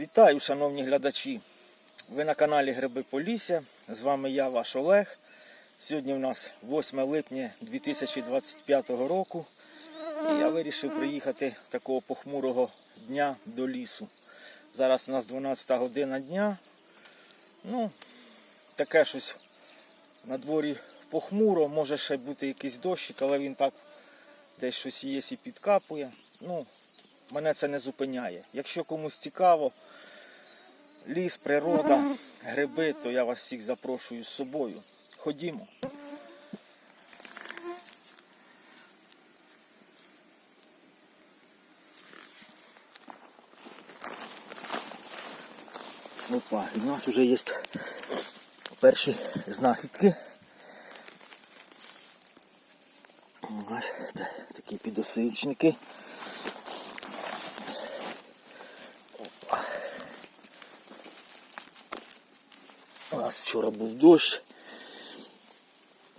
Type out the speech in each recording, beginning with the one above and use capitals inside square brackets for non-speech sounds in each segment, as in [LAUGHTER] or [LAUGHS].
Вітаю, шановні глядачі! Ви на каналі Гриби Полісся. З вами я, ваш Олег. Сьогодні у нас 8 липня 2025 року. І я вирішив приїхати такого похмурого дня до лісу. Зараз у нас 12 година дня. Ну, таке щось на дворі похмуро, може ще бути якийсь дощик, але він так десь щось є і підкапує. Ну, мене це не зупиняє. Якщо комусь цікаво, ліс, природа, гриби, то я вас всіх запрошую з собою. Ходімо. Опа, і в нас вже є перші знахідки. Ось та- такі підосичники. Опа. У нас вчора був дощ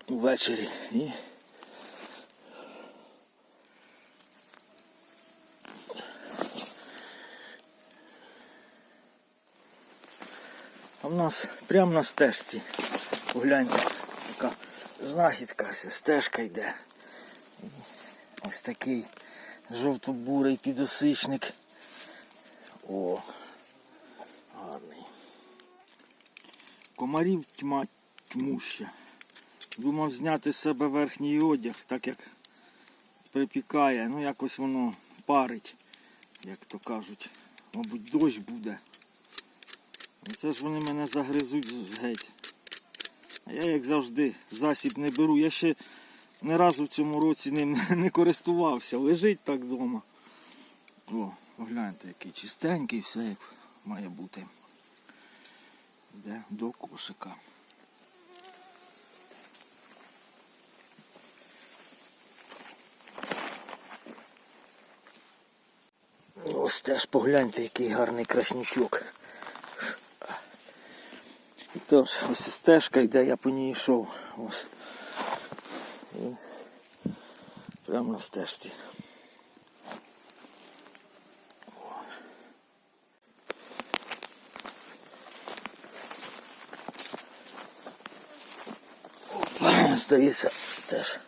ввечері і А в нас прямо на стежці. Погляньте, така знахідка, стежка йде. Ось такий жовто-бурий підосичник. О, гарний. Комарів тьма тьмуща. Думав зняти з себе верхній одяг, так як припікає, ну якось воно парить, як то кажуть. Мабуть, дощ буде. Це ж вони мене загризуть геть. А я, як завжди, засіб не беру. Я ще ні разу в цьому році ним [LAUGHS] не користувався. Лежить так вдома. О, погляньте, який чистенький, все як має бути. Йде до кошика. Ось теж погляньте, який гарний краснючок. І Тож, ось стежка йде, я по ній йшов. Ось. І прямо на стежці. Опа, здається, теж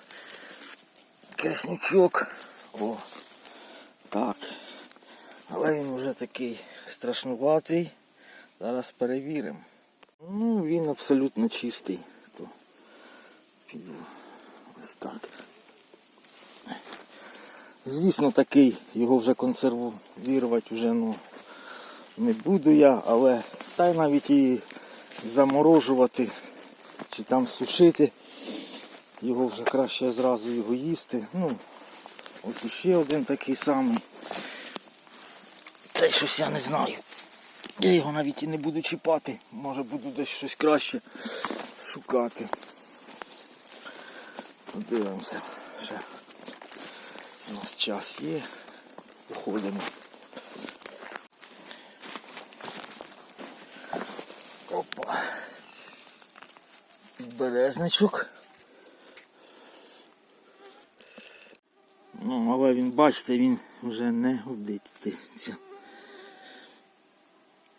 краснючок. О, так. Але він вже такий страшнуватий. Зараз перевіримо. Ну, він абсолютно чистий. То піду ось так. Звісно, такий, його вже консервувати вже ну, не буду я, але та й навіть і заморожувати чи там сушити. Його вже краще зразу його їсти. Ну, ось іще один такий самий. Цей щось я не знаю. Я його навіть і не буду чіпати. Може буду десь щось краще шукати. Подивимося. Ще у нас час є. Походимо. Опа. Підберезничок. Ну, але він, бачите, він вже не годиться.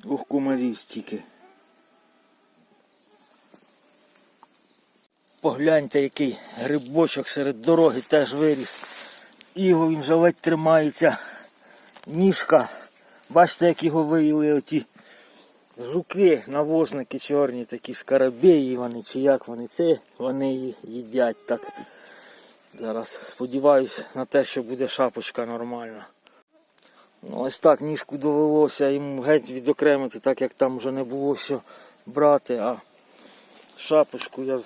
Ох, комарів стільки. Погляньте, який грибочок серед дороги теж виріс. Його він вже ледь тримається. Ніжка. Бачите, як його виїли оті жуки, навозники чорні, такі скарабеї вони, чи як вони це, вони її їдять так. Зараз сподіваюсь на те, що буде шапочка нормальна. Ну, ось так ніжку довелося йому геть відокремити, так як там вже не було що брати, а шапочку я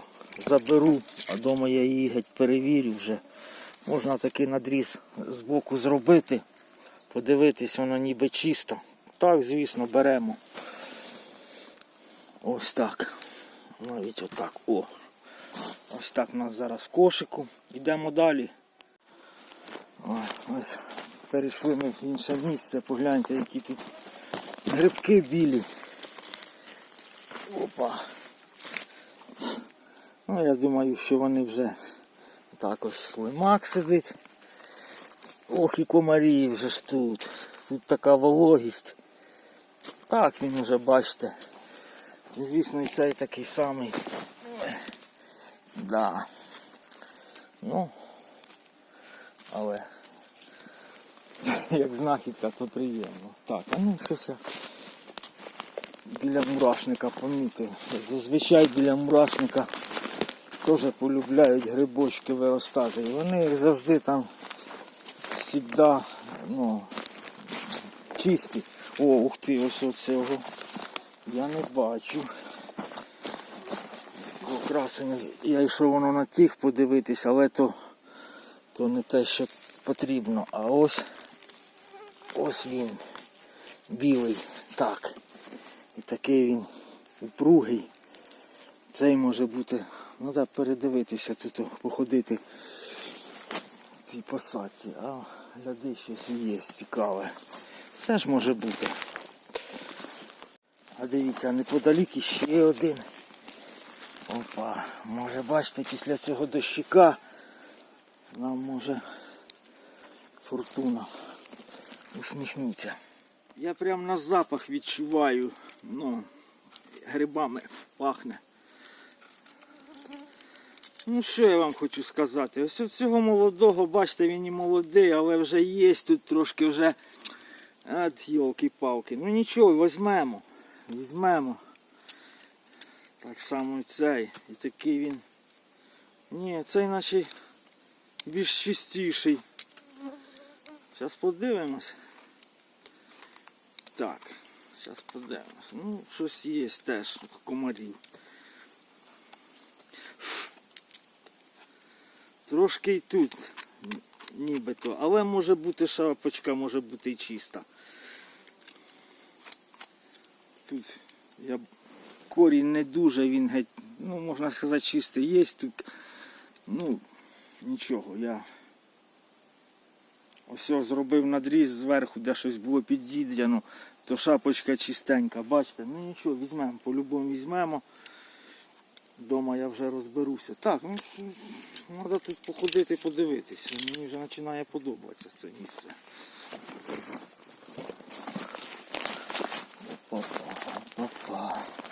заберу, а вдома я її геть перевірю вже. Можна такий надріз з боку зробити, подивитись, воно ніби чисто. Так, звісно, беремо. Ось так. Навіть отак. О. Ось так у нас зараз кошику. Йдемо далі. Ось перейшли ми в інше місце, погляньте, які тут грибки білі. Опа. Ну, я думаю, що вони вже так ось слимак сидить. Ох і комарі вже ж тут. Тут така вологість. Так, він уже бачите. Звісно, і цей такий самий. Да. Ну, але [LAUGHS] як знахідка, то приємно. Так, а ну щось я біля мурашника помітив. Зазвичай біля мурашника теж полюбляють грибочки виростати. І вони як завжди там завжди ну, чисті. О, ух ти, ось оцього. Я не бачу. Красення. Я йшов воно на тих подивитись, але то, то не те, що потрібно. А ось ось він. Білий. Так. І такий він упругий. Цей може бути. Ну так передивитися тут, походити в цій посадці. А гляди, щось є цікаве. Все ж може бути. А дивіться, неподалік іще один. Опа, може бачите, після цього дощика нам може фортуна усміхнеться. Я прям на запах відчуваю, ну, грибами пахне. Ну що я вам хочу сказати? Ось цього молодого, бачите, він і молодий, але вже є тут трошки вже. От йолки-палки. Ну нічого, візьмемо. Візьмемо. Так само і цей. І такий він. Ні, цей наче більш чистіший. Зараз подивимось. Так, зараз подивимось. Ну, щось є теж комарів. Трошки і тут нібито, але може бути шапочка, може бути і чиста. Тут я корінь не дуже, він геть, ну можна сказати, чистий є тут. Ну, нічого, я ось зробив надріз зверху, де щось було під'їдяно, то шапочка чистенька, бачите, ну нічого, візьмемо, по-любому візьмемо. Дома я вже розберуся. Так, ну треба тут походити подивитися. Мені вже починає подобатися це місце. Опа, опа.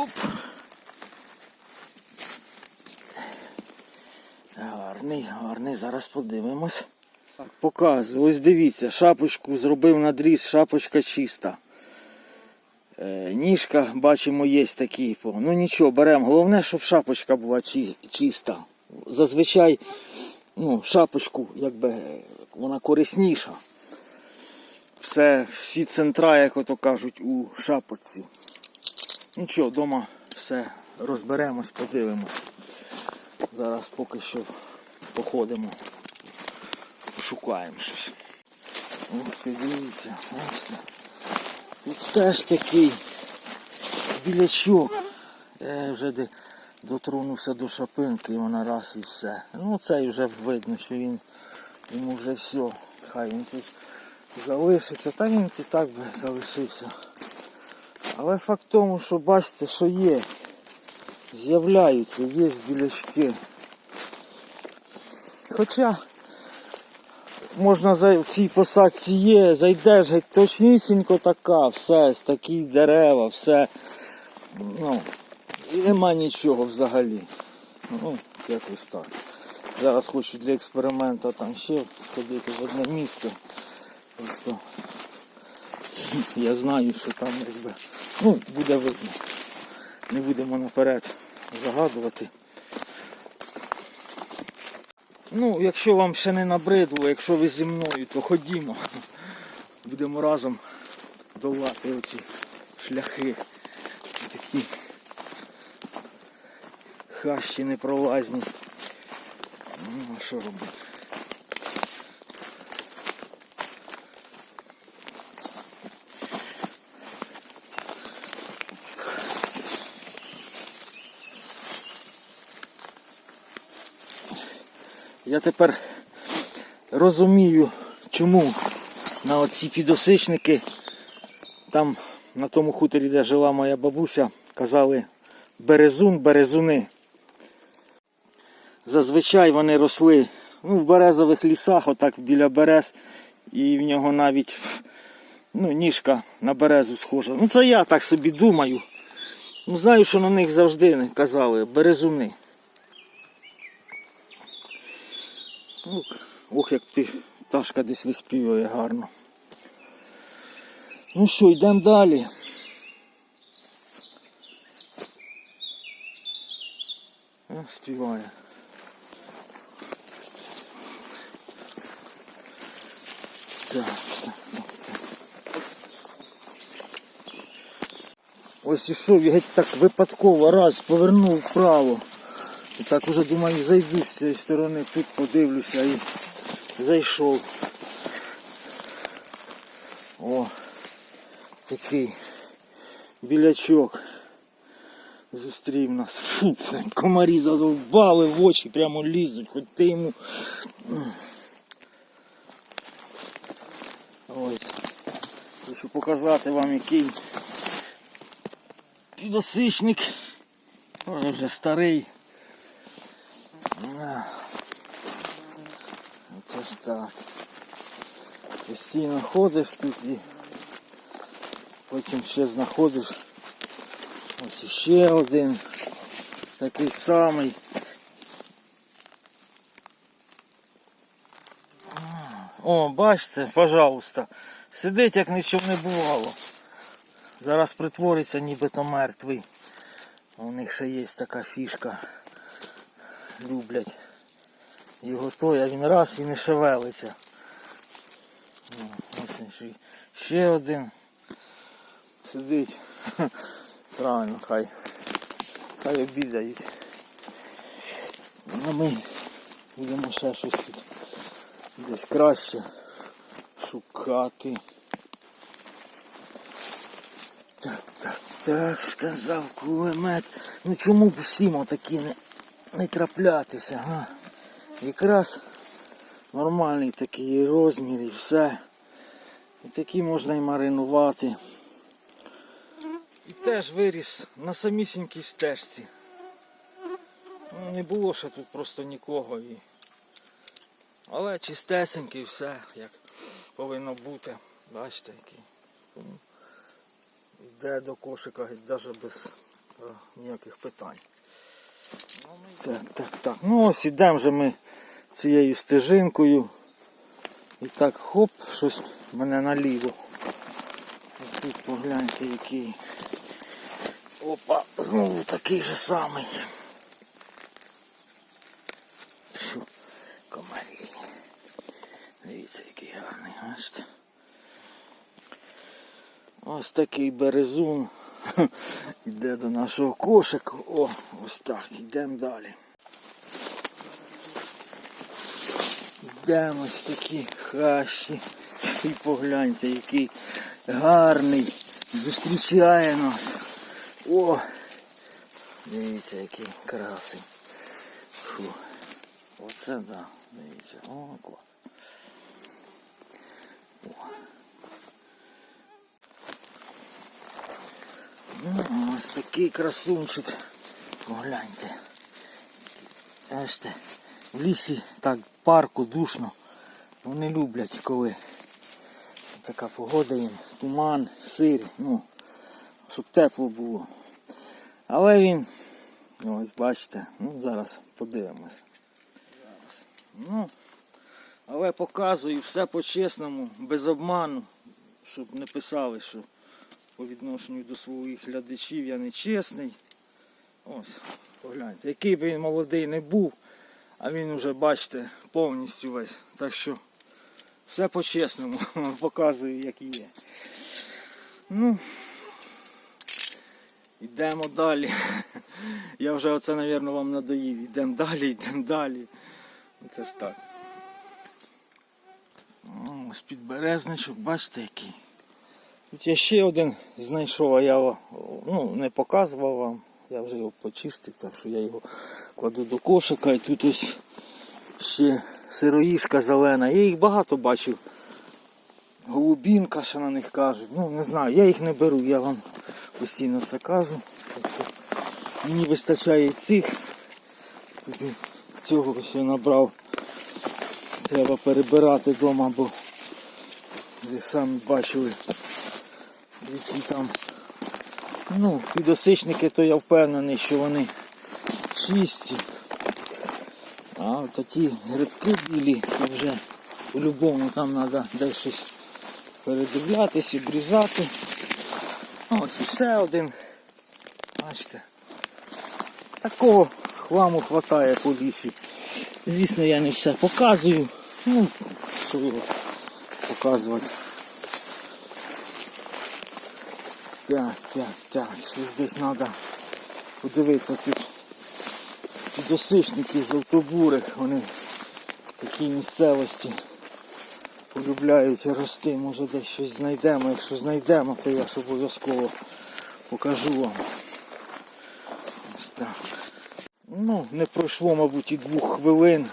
Оп. Гарний, гарний, зараз подивимось. Показую. Ось дивіться, шапочку зробив надріз, шапочка чиста. Е, ніжка, бачимо, є такі. Ну нічого, беремо. Головне, щоб шапочка була чи, чиста. Зазвичай ну, шапочку, якби вона корисніша. Все, всі центра, як ото кажуть, у шапочці. Нічого, вдома все розберемось, подивимось. Зараз поки що походимо, пошукаємо щось. Ти, дивіться, ось це. Тут теж такий білячок. Я вже де дотронувся до шапинки і вона раз і все. Ну цей вже видно, що він йому вже все. Хай він тут залишиться. Та він і так би залишився. Але факт тому, що бачите, що є. З'являються, є білячки. Хоча можна в цій посадці є, зайдеш геть точнісінько така, все, з такі дерева, все. Ну, і нема нічого взагалі. Ну, якось так. Зараз хочу для експерименту там ще сходити в одне місце. Просто я знаю, що там якби. Ну, буде видно. Не будемо наперед загадувати. Ну, якщо вам ще не набридло, якщо ви зі мною, то ходімо. Будемо разом долати оці шляхи. Такі хащі непролазні. Ну, а що робити? Я тепер розумію, чому на оці підосичники, там на тому хуторі, де жила моя бабуся, казали березун, березуни. Зазвичай вони росли ну, в березових лісах, отак біля берез, і в нього навіть ну, ніжка на березу схожа. Ну це я так собі думаю. Ну знаю, що на них завжди казали березуни. Ну, ох, як ти пташка десь виспівує гарно. Ну що, йдемо далі. Співає. Так, так, так, так. Ось ішов, я геть так випадково раз повернув вправо. І так уже думаю, зайду з цієї сторони, тут подивлюся і зайшов. О, такий білячок зустрів нас. Фу, комарі задовбали в очі, прямо лізуть, хоч ти йому. Ось. Хочу показати вам який підосичник. Вже старий. Оце ж так. Постійно ходиш тут і потім ще знаходиш. Ось іще один. Такий самий. О, бачите, пожалуйста. Сидить, як нічого не бувало. Зараз притвориться нібито мертвий. У них ще є така фішка. Люблять його той, а він раз і не шевелиться. Ось він ще- один сидить. [LAUGHS] Правильно, хай. Хай обідають. А ми будемо ще щось тут десь краще шукати. Так, так, так, сказав кулемет. Ну чому б всім отакі не, не траплятися, га? Якраз нормальний такий розмір і все. І такі можна і маринувати. І теж виріс на самісінькій стежці. Ну, не було ще тут просто нікого. І... Але чистесенький все, як повинно бути. Бачите, який. Йде до кошика навіть без е, ніяких питань. Так, так, так. Ну ось ідемо вже ми цією стежинкою. І так хоп, щось мене наліво. Тут погляньте який. Опа, знову такий же самий. Фу, комарі. Дивіться, який гарний, бачите. Ось такий березун. [LAUGHS] Йде до нашого кошика. О, ось так, йдемо далі. Йдемо ось такі хащі. І погляньте, який гарний. Зустрічає нас. О! Дивіться, який красий. Фу. Оце да. Дивіться. О, клас. Ось такий красунчик. Погляньте. Бачите, в лісі так парку душно. Вони люблять, коли така погода їм, туман, сир, ну, щоб тепло було. Але він, ось бачите, ну зараз подивимось. Ну, але показую все по-чесному, без обману, щоб не писали, що по відношенню до своїх глядачів я не чесний. Ось, погляньте, який би він молодий не був, а він вже, бачите, повністю весь. Так що все по-чесному [LAUGHS] показую, як є. Ну, йдемо далі. [LAUGHS] Я вже оце, мабуть, вам надоїв. Йдемо далі, йдемо далі. Ну, Це ж так. Ось підберезничок, бачите який. Тут я ще один знайшов, а я його ну, не показував вам. Я вже його почистив, так що я його кладу до кошика і тут ось ще сироїшка зелена. Я їх багато бачив. Голубінка, що на них кажуть. Ну не знаю, я їх не беру, я вам постійно це кажу. Тобто мені вистачає і цих. Цього ось я набрав Треба перебирати вдома, бо ви самі бачили, які там. Ну, підосичники, то я впевнений, що вони чисті. А ті грибки білі, то вже по-любому там треба десь щось передивлятись, обрізати. Ось іще один. Бачите. Такого хламу хватає по лісі. Звісно, я не все показую. Ну, що його показувати. Так, так, так, щось десь треба подивитися тут. Підосичники жовтобурих, вони в такій місцевості полюбляють рости. Може десь щось знайдемо. Якщо знайдемо, то я ж обов'язково покажу вам. Ось так. Ну, не пройшло, мабуть, і двох хвилин.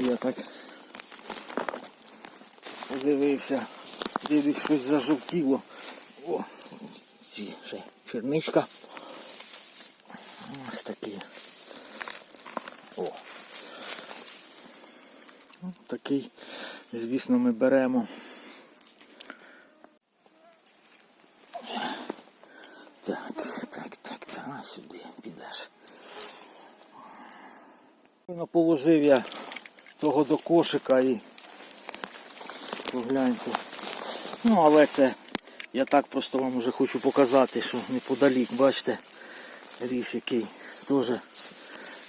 Я так подивився, дивлюсь, щось зажовтіло. О, ці ще черничка. Ось такий. О. Такий, звісно, ми беремо. Так, так, так, так, сюди підеш. Ну, Положив я того до кошика і погляньте. Ну, але це я так просто вам вже хочу показати, що неподалік, бачите, ріс який теж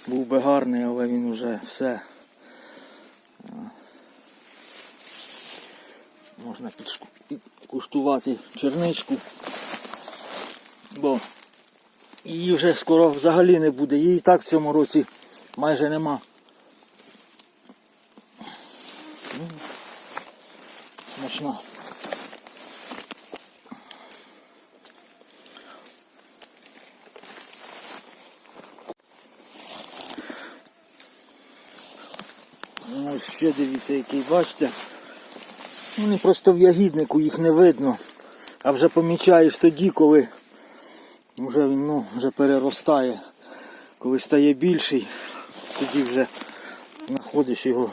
був би гарний, але він вже все. Можна підкуштувати черничку, бо її вже скоро взагалі не буде. Її і так в цьому році майже нема. Ну, ще дивіться, який бачите. Вони просто в ягіднику їх не видно. А вже помічаєш тоді, коли вже він ну, вже переростає. Коли стає більший, тоді вже знаходиш його,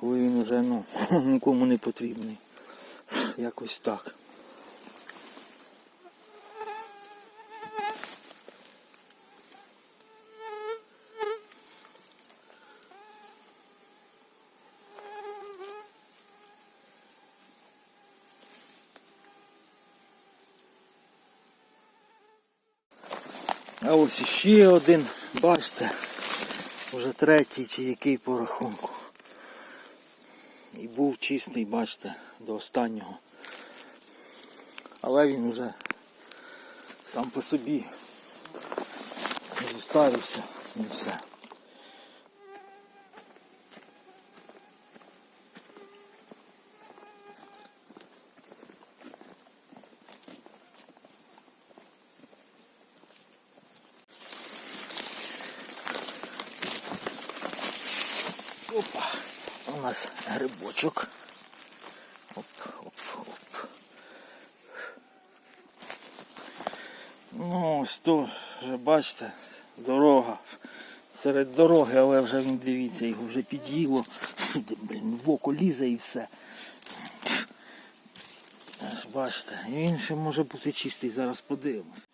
коли він вже ну, [CLEARS THROAT] нікому не потрібний. Якось так. А ось іще один, бачите, вже третій чи який по рахунку. І був чистий, бачите, до останнього. Але він вже сам по собі зіставився і все. Опа, у нас грибочок. Оп, оп, оп. Ну, ось то вже бачите, дорога. Серед дороги, але вже він дивіться, його вже під'їло. Блін, в око лізе і все. Аж бачите, він ще може бути чистий, зараз подивимось.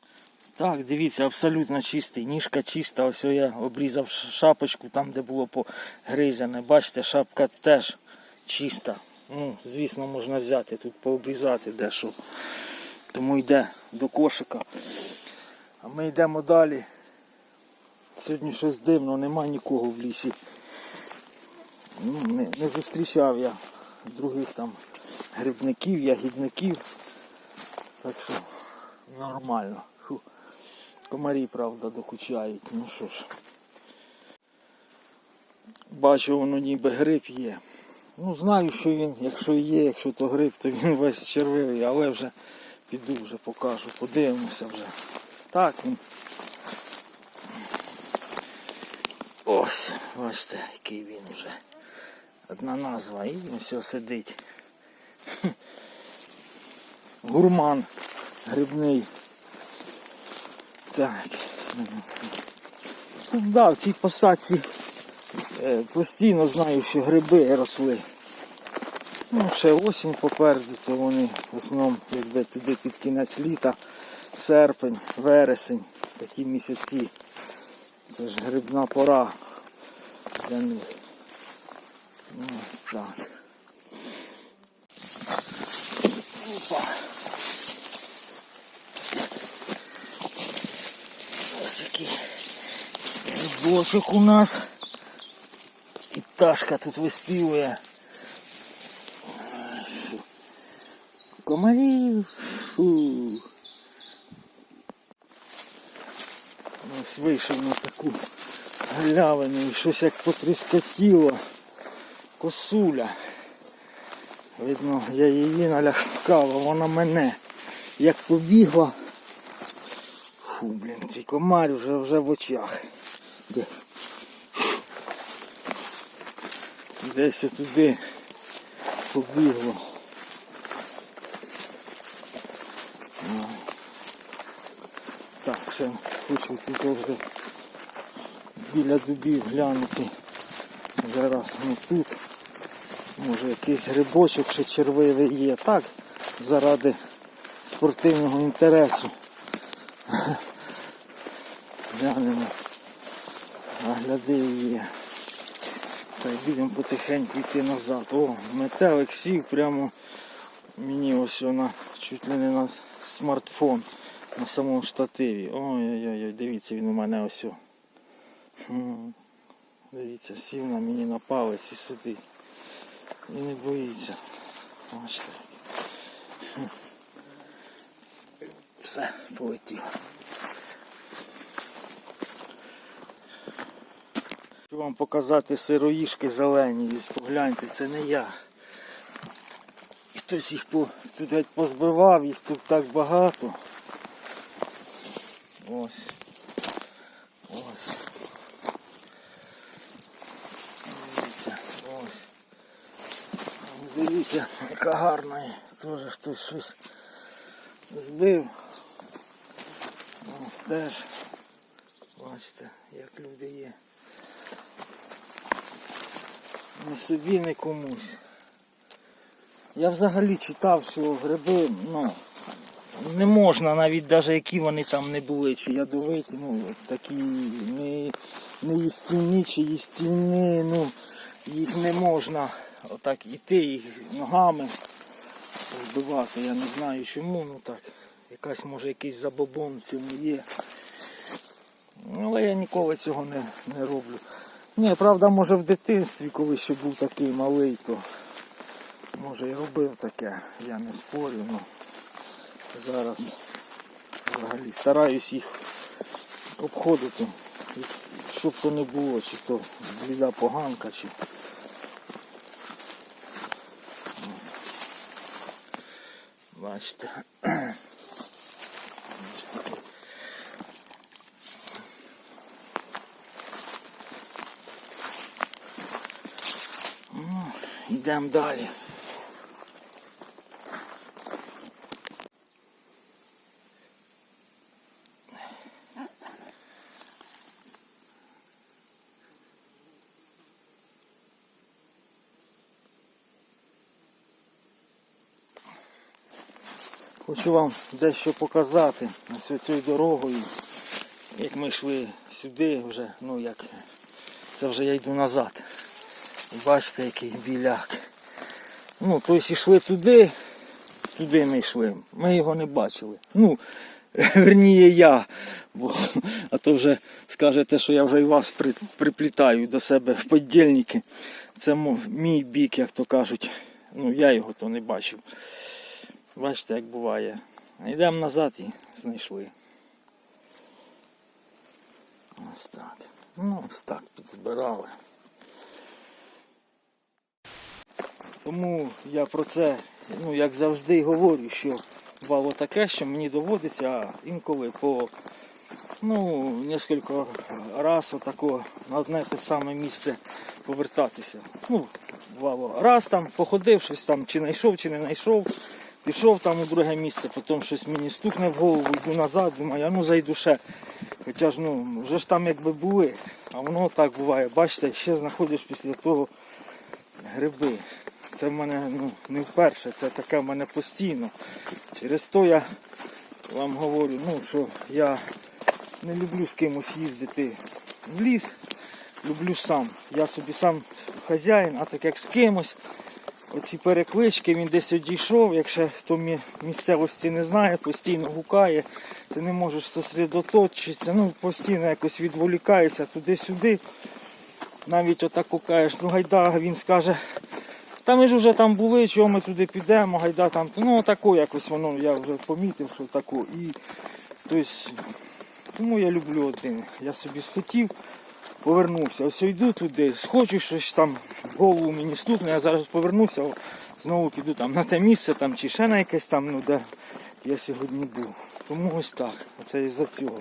Так, дивіться, абсолютно чистий. Ніжка чиста. Ось я обрізав шапочку там, де було погризане. Бачите, шапка теж чиста. Ну, звісно, можна взяти тут пообрізати дещо. Тому йде до кошика. А ми йдемо далі. Сьогодні щось дивно, нема нікого в лісі. Ну, не, не зустрічав я других там грибників, ягідників. Так що нормально. Фу. Комарі, правда, докучають. Ну що ж. Бачу, воно ніби гриб є. Ну, знаю, що він, якщо є, якщо то гриб, то він весь червивий, але вже піду вже покажу, подивимося вже. Так. Ось, бачите, який він вже. Одна назва і все сидить. [LAUGHS] Гурман грибний. Так. Ну, да, в цій посадці Е, Постійно знаю, що гриби росли. Ну, ще осінь попереду, то вони в основному якби туди під кінець літа, серпень, вересень, такі місяці. Це ж грибна пора для них. Ось так. Опа. Ось який грибочок у нас. І пташка тут виспівує. Комарів. Фу. Ось вийшов на таку галявину і щось як потріскотіло. Косуля. Видно, я її налякав, а вона мене. Як побігла. Фу, блін, цей комар вже, вже в очах. Де? Десь туди побігло. Так, ще хочу вже біля дубів глянути. Зараз ми тут. Може якийсь грибочок ще червивий є. Так, заради спортивного інтересу. Глянемо. А гляди є. Так, будемо потихеньку йти назад. О, метелик сів прямо мені ось вона чуть ли не на смартфон на самому штативі. Ой-ой-ой, дивіться, він у мене ось. Дивіться, сів на мені на палець і сидить. І не боїться. Бачите. Все, полетів. Хочу вам показати сироїшки зелені. Погляньте, це не я. Хтось їх по, тут позбивав, їх тут так багато. Ось. Ось. Дивіться, ось. Дивіться, яка гарна. Теж хтось щось збив. Ось теж. Бачите, як люди є. Не собі, не комусь. Я взагалі читав, що гриби, ну, не можна навіть навіть які вони там не були, чи ядовиті, ну такі не, не їстівні, чи їстівні, ну їх не можна отак іти їх ногами вбивати. Я не знаю чому, ну так. Якась може якийсь забобон в цьому є. Але я ніколи цього не, не роблю. Ні, правда, може в дитинстві, коли ще був такий малий, то може і робив таке, я не спорю, але зараз взагалі стараюсь їх обходити, щоб то не було, чи то бліда поганка, чи. Бачите. Йдемо далі. Хочу вам дещо показати ось цією дорогою. Як ми йшли сюди вже, ну як це вже я йду назад. Бачите, який біляк. Ну, тобто йшли туди, туди ми йшли. Ми його не бачили. Ну, [LAUGHS] верніє я. Бо, а то вже скажете, що я вже і вас при, приплітаю до себе в подільники. Це мій бік, як то кажуть. Ну, я його то не бачив. Бачите, як буває. Йдемо назад і знайшли. Ось так. Ну, ось так підзбирали. Тому я про це, ну як завжди, говорю, що бувало таке, що мені доводиться інколи по ну, несколько раз отако на одне те саме місце повертатися. Ну, бувало, раз там походив, щось там чи знайшов, чи не знайшов. Пішов там у друге місце, потім щось мені стукне в голову, йду назад, думаю, а ну зайду ще Хоча ж ну, вже ж там якби були, а воно так буває. Бачите, ще знаходиш після того гриби. Це в мене ну, не вперше, це таке в мене постійно. Через то я вам говорю, ну, що я не люблю з кимось їздити в ліс, люблю сам. Я собі сам хазяїн, а так як з кимось. Оці переклички, він десь одійшов, якщо хто місцевості не знає, постійно гукає, ти не можеш зосередоточитися, ну постійно якось відволікається туди-сюди. Навіть отак гукаєш, ну гайда, він скаже, та ми ж вже там були, чого ми туди підемо, гайда там. Ну тако якось воно, я вже помітив, що тако. І тобто, тому я люблю один. Я собі схотів, повернувся. Ось йду туди, схочу щось там, голову мені стукне, я зараз повернуся, знову піду там на те місце там, чи ще на якесь там, ну де я сьогодні був. Тому ось так. Оце із-за цього.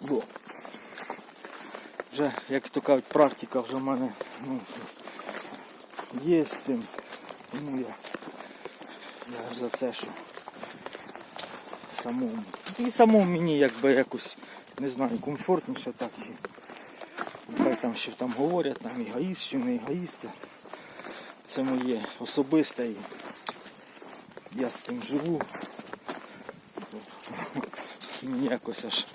Бо вже, як то кажуть, практика вже в мене ну, є з цим. Тому я, я за це, що самому. І самому мені якби якось, не знаю, комфортніше так. І, там що там говорять, там егоїст чи не егоїст. Це, моє особисте і я з цим живу. [LAUGHS] Мені якось аж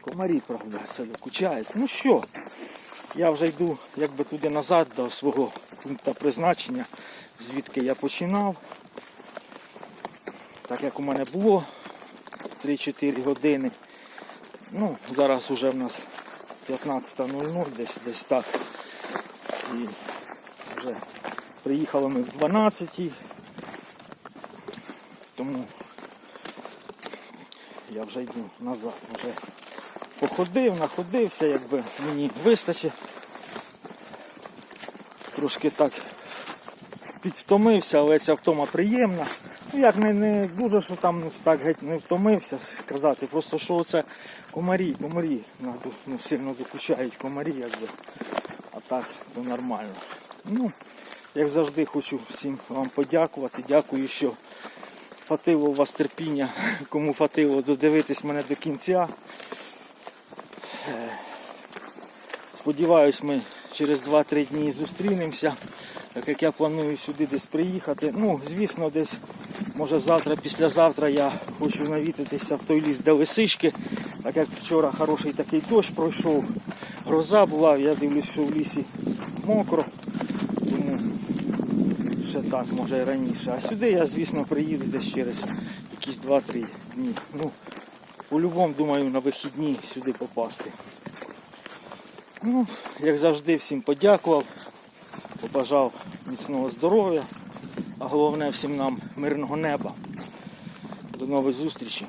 комарі, правда, це докучаються. Ну що, я вже йду якби туди назад до свого пункту призначення, звідки я починав. Так як у мене було 3-4 години. Ну, зараз вже в нас 15.00, десь десь так. І вже приїхали ми в 12 тому я вже йду назад. Вже походив, находився, якби мені вистачить. Трошки так підвтомився, але ця втома приємна. Ну як не, не дуже, що там ну, так геть не втомився сказати, просто що це комарі, комарі надо, ну, сильно докучають комарі, якби. А так то нормально. Ну, як завжди хочу всім вам подякувати. Дякую, що фатило у вас терпіння, кому фатило додивитись мене до кінця. Е, Сподіваюсь, ми через 2-3 дні зустрінемося. Так як я планую сюди десь приїхати. Ну, звісно, десь, може завтра, післязавтра я хочу навітитися в той ліс, де лисички. Так як вчора хороший такий дощ пройшов, гроза була, я дивлюсь, що в лісі мокро. Тому ще так, може і раніше. А сюди я, звісно, приїду десь через якісь 2-3 дні. Ну, по-любому, думаю, на вихідні сюди попасти. Ну, як завжди, всім подякував, побажав міцного здоров'я, а головне всім нам мирного неба. До нових зустрічей.